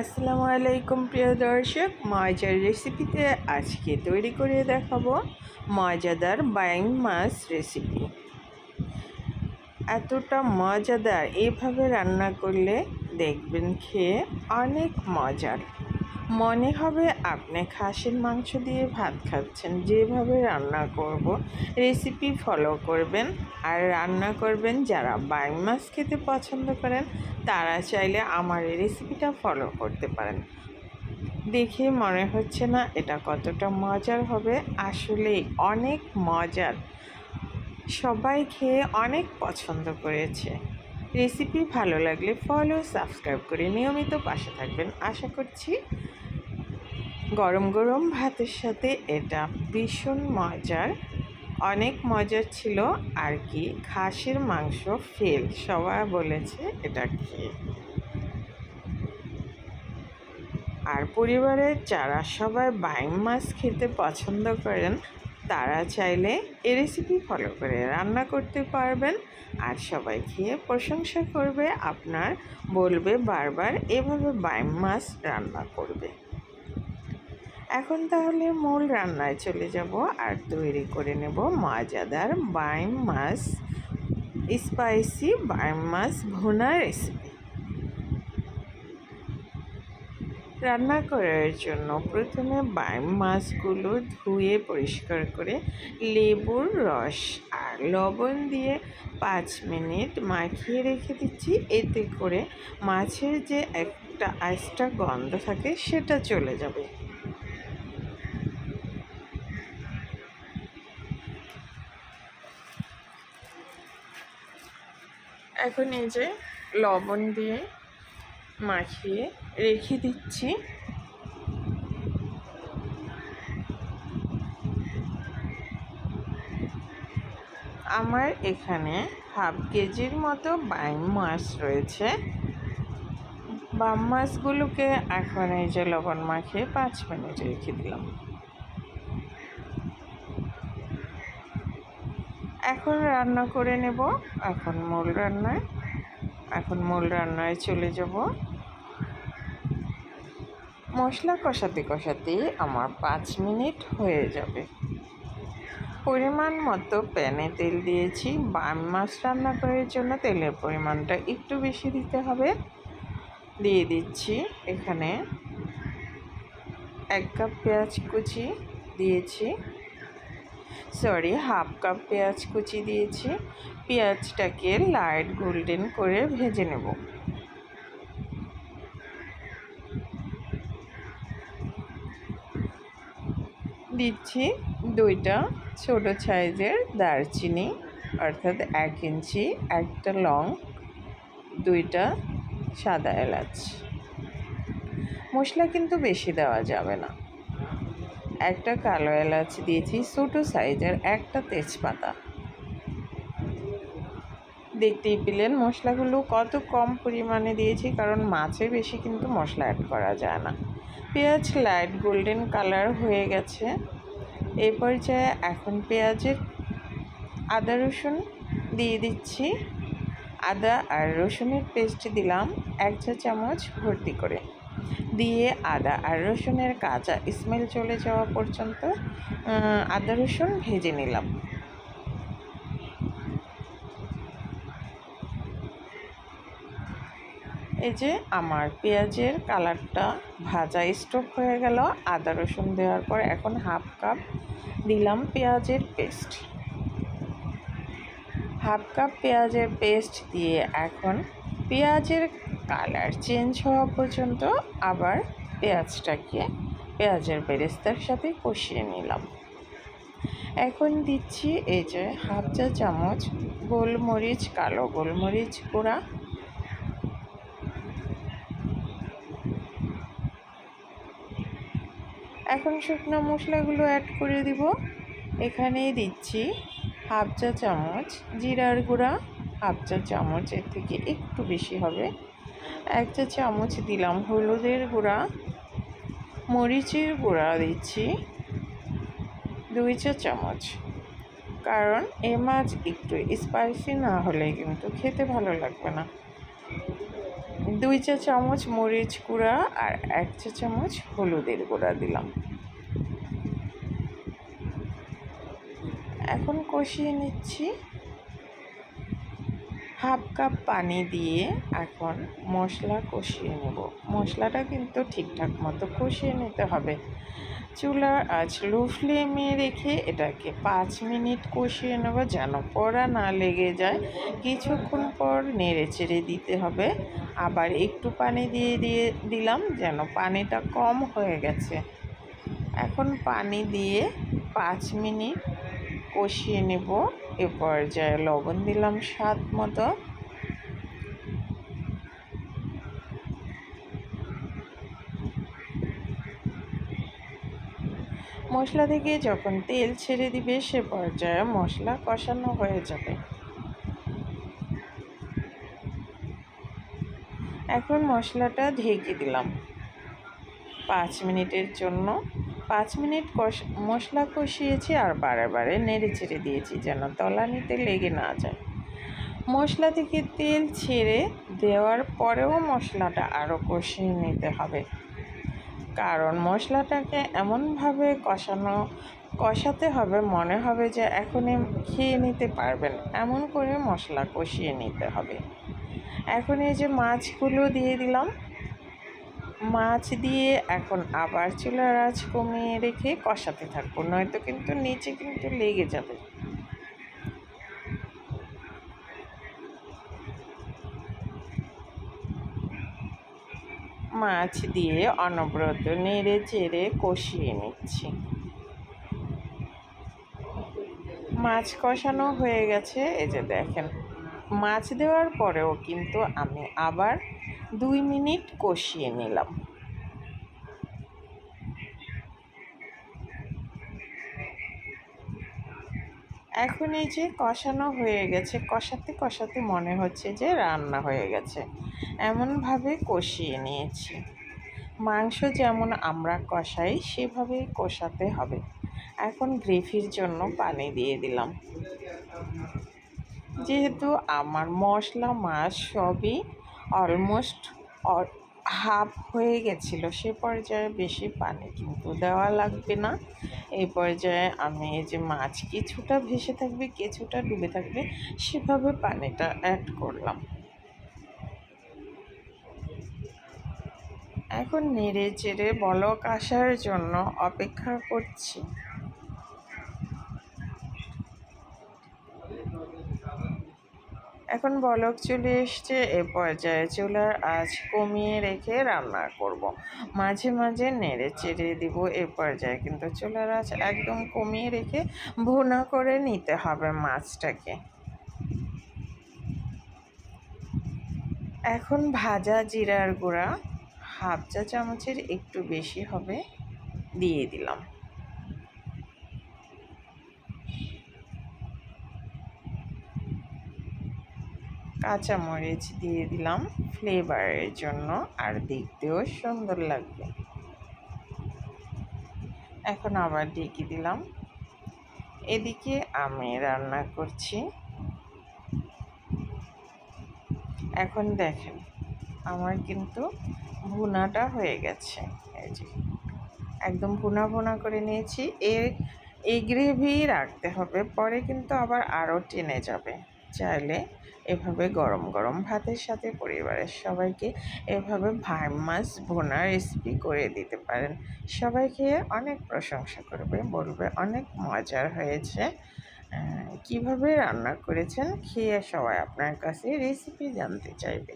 আসসালামু আলাইকুম প্রিয় দর্শক মজার রেসিপিতে আজকে তৈরি করে দেখাবো মজাদার বাইং মাছ রেসিপি এতটা মজাদার এইভাবে রান্না করলে দেখবেন খেয়ে অনেক মজার। মনে হবে আপনি খাসির মাংস দিয়ে ভাত খাচ্ছেন, যেভাবে রান্না করব রেসিপি ফলো করবেন। আর রান্না করবেন যারা বাইং মাছ খেতে পছন্দ করেন, তারা চাইলে আমার এই রেসিপিটা ফলো করতে পারেন। দেখে মনে হচ্ছে না এটা কতটা মজার হবে। আসলেই অনেক মজার। সবাই খেয়ে অনেক পছন্দ করেছে। রেসিপি ভালো লাগলে ফলো সাবস্ক্রাইব করে নিয়মিত পাশে থাকবেন। আশা করছি গরম গরম ভাতের সাথে এটা ভীষণ মজার। অনেক মজার ছিল আর কি। খাসির মাংস ফেল সবাই বলেছে এটা খেয়ে। আর পরিবারের যারা সবাই বাইম মাছ খেতে পছন্দ করেন, তারা চাইলে এ রেসিপি ফলো করে রান্না করতে পারবেন। আর সবাই খেয়ে প্রশংসা করবে, আপনার বলবে বারবার এভাবে বাইম মাছ রান্না করবে। এখন তাহলে মূল রান্নায় চলে যাব আর তৈরি করে নেব মজাদার বাইম মাছ, স্পাইসি বাইম মাছ ভুনা রেসিপি রান্না করার জন্য প্রথমে বাইম মাছগুলো ধুয়ে পরিষ্কার করে লেবুর রস আর লবণ দিয়ে পাঁচ মিনিট মাখিয়ে রেখে দিচ্ছি। এতে করে মাছের যে একটা আইসটা গন্ধ থাকে সেটা চলে যাবে। এখন এই যে লবণ দিয়ে মাখিয়ে রেখে দিচ্ছি। আমার এখানে হাফ কেজির মতো বাইম মাছ রয়েছে। বাম মাছগুলোকে এখন এই যে লবণ মাখিয়ে পাঁচ মিনিট রেখে দিলাম। এখন রান্না করে নেব। এখন মূল রান্নায়, এখন মূল রান্নায় চলে যাব। মশলা কষাতে কষাতে আমার পাঁচ মিনিট হয়ে যাবে। পরিমাণ মতো প্যানে তেল দিয়েছি। বাম মাছ রান্না করার জন্য তেলের পরিমাণটা একটু বেশি দিতে হবে। দিয়ে দিচ্ছি এখানে এক কাপ পেঁয়াজ কুচি দিয়েছি। সরি হাফ কাপ পেঁয়াজ কুচি দিয়েছি। পেঁয়াজটাকে লাইট গোল্ডেন করে ভেজে নেব। দিচ্ছি দুইটা ছোট সাইজের দারচিনি, অর্থাৎ এক ইঞ্চি, একটা লং, দুইটা সাদা এলাচ। মশলা কিন্তু বেশি দেওয়া যাবে না। একটা কালো এলাচ দিয়েছি, ছোটো সাইজের একটা তেজপাতা। দেখতেই পেলেন মশলাগুলো কত কম পরিমাণে দিয়েছি, কারণ মাছে বেশি কিন্তু মশলা অ্যাড করা যায় না। পেঁয়াজ লাইট গোল্ডেন কালার হয়ে গেছে। এই পর্যায়ে এখন পেঁয়াজের আদা, রসুন দিয়ে দিচ্ছি। আদা আর রসুনের পেস্ট দিলাম এক চা চামচ ভর্তি করে। দিয়ে আদা আর রসুনের কাঁচা স্মেল চলে যাওয়া পর্যন্ত আদা রসুন ভেজে নিলাম। এই যে আমার পেঁয়াজের কালারটা ভাজা স্টপ হয়ে গেল। আদা রসুন দেওয়ার পর এখন হাফ কাপ দিলাম পেঁয়াজের পেস্ট হাফ কাপ পেঁয়াজের পেস্ট দিয়ে এখন পেঁয়াজের কালার চেঞ্জ হওয়া পর্যন্ত আবার পেঁয়াজটাকে পেঁয়াজের বেরেস্তার সাথে কষিয়ে নিলাম। এখন দিচ্ছি এই যে হাফ চা চামচ গোলমরিচ, কালো গোলমরিচ গুঁড়া। এখন শুকনো মশলাগুলো অ্যাড করে দিব। এখানেই দিচ্ছি হাফ চা চামচ জিরার গুঁড়া। হাফ চা চামচ এর থেকে একটু বেশি হবে। এক চা চামচ দিলাম হলুদের গুঁড়া, মরিচের গুঁড়া দিচ্ছি, দুই চা চামচ। কারণ এ মাছ একটু স্পাইসি না হলে কিন্তু খেতে ভালো লাগবে না। দুই চা চামচ মরিচ গুঁড়া আর এক চা চামচ হলুদের গুঁড়া দিলাম। এখন কষিয়ে নিচ্ছি। হাফ কাপ পানি দিয়ে এখন মশলা কষিয়ে নেব। মশলাটা কিন্তু ঠিকঠাক মতো কষিয়ে নিতে হবে। চুলার আজ লো ফ্লেমে রেখে এটাকে পাঁচ মিনিট কষিয়ে নেব যেন পড়া না লেগে যায়। কিছুক্ষণ পর নেড়ে চেড়ে দিতে হবে। আবার একটু পানি দিয়ে দিয়ে দিলাম যেন পানিটা কম হয়ে গেছে। এখন পানি দিয়ে পাঁচ মিনিট কষিয়ে নেব। এ পর্যায়ে লবণ দিলাম স্বাদ মতো। মশলা থেকে যখন তেল ছেড়ে দিবে, সে পর্যায়ে মশলা কষানো হয়ে যাবে। এখন মশলাটা ঢেকে দিলাম। পাঁচ মিনিটের জন্য। পাঁচ মিনিট কষ, মশলা কষিয়েছি আর বারে বারে নেড়ে ছেড়ে দিয়েছি যেন তলানিতে লেগে না যায়। মশলা থেকে তেল ছেড়ে দেওয়ার পরেও মশলাটা আরও কষিয়ে নিতে হবে। কারণ মশলাটাকে এমনভাবে কষানো, কষাতে হবে, মনে হবে যে এখনই খেয়ে নিতে পারবেন। এমন করে মশলা কষিয়ে নিতে হবে। এখন এই যে মাছগুলো দিয়ে দিলাম মাছ দিয়ে এখন আবার চুলার আঁচ কমিয়ে রেখে কষাতে থাকব। নয়তো কিন্তু নিচে কিন্তু লেগে যাবে। মাছ দিয়ে অনবরত নেড়ে চেড়ে কষিয়ে নিচ্ছি। মাছ কষানো হয়ে গেছে, এই যে দেখেন। মাছ দেওয়ার পরেও কিন্তু আমি আবার দুই মিনিট কষিয়ে নিলাম। এখন এই যে কষানো হয়ে গেছে, কষাতে কষাতে মনে হচ্ছে যে রান্না হয়ে গেছে। এমনভাবে কষিয়ে নিয়েছি। মাংস যেমন আমরা কষাই, সেভাবেই কষাতে হবে। এখন গ্রেভির জন্য পানি দিয়ে দিলাম। যেহেতু আমার মশলা, মাছ সবই অলমোস্ট হাফ হয়ে গেছিল। সে পর্যায়ে বেশি পানি কিন্তু দেওয়া লাগবে না। এই পর্যায়ে আমি যে মাছ কিছুটা ভেসে থাকবে, কিছুটা ডুবে থাকবে, সেভাবে পানিটা অ্যাড করলাম। এখন নেড়ে চেড়ে বলক আসার জন্য অপেক্ষা করছি। এখন বলক চলে এসছে, এ পর্যায়ে চুলার আঁচ কমিয়ে রেখে রান্না করব। মাঝে মাঝে নেড়ে চেড়ে দিব এ পর্যায়ে, কিন্তু চুলার আঁচ একদম কমিয়ে রেখে ভুনা করে নিতে হবে মাছটাকে এখন ভাজা জিরার গুঁড়া হাফ চা চামচের একটু বেশি হবে, দিয়ে দিলাম কাঁচামরিচ দিয়ে দিলাম ফ্লেভারের জন্য আর দেখতেও সুন্দর লাগবে। এখন আবার ঢেকে দিলাম। এদিকে আমি রান্না করছি। এখন দেখেন, আমার কিন্তু ভুনাটা হয়ে গেছে। একদম ভুনা ভুনা করে নিয়েছি। এর, এই গ্রেভি রাখতে হবে, পরে কিন্তু আবার আরও টেনে যাবে। চাইলে এভাবে গরম গরম ভাতের সাথে পরিবারের সবাইকে এভাবে ভাই মাছ ভোনা রেসিপি করে দিতে পারেন। সবাই খেয়ে অনেক প্রশংসা করবে, বলবে অনেক মজার হয়েছে। কীভাবে রান্না করেছেন? খেয়ে সবাই আপনার কাছে রেসিপি জানতে চাইবে।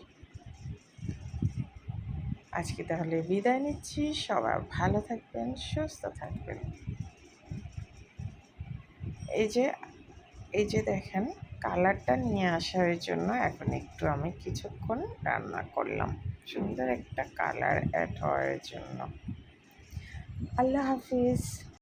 আজকে তাহলে বিদায় নিচ্ছি। সবাই ভালো থাকবেন, সুস্থ থাকবেন। এই যে এই যে দেখেন কালারটা নিয়ে আসার জন্য এখন একটু আমি কিছুক্ষণ রান্না করলাম। সুন্দর একটা কালার অ্যাড হওয়ার জন্য। আল্লাহ হাফিজ।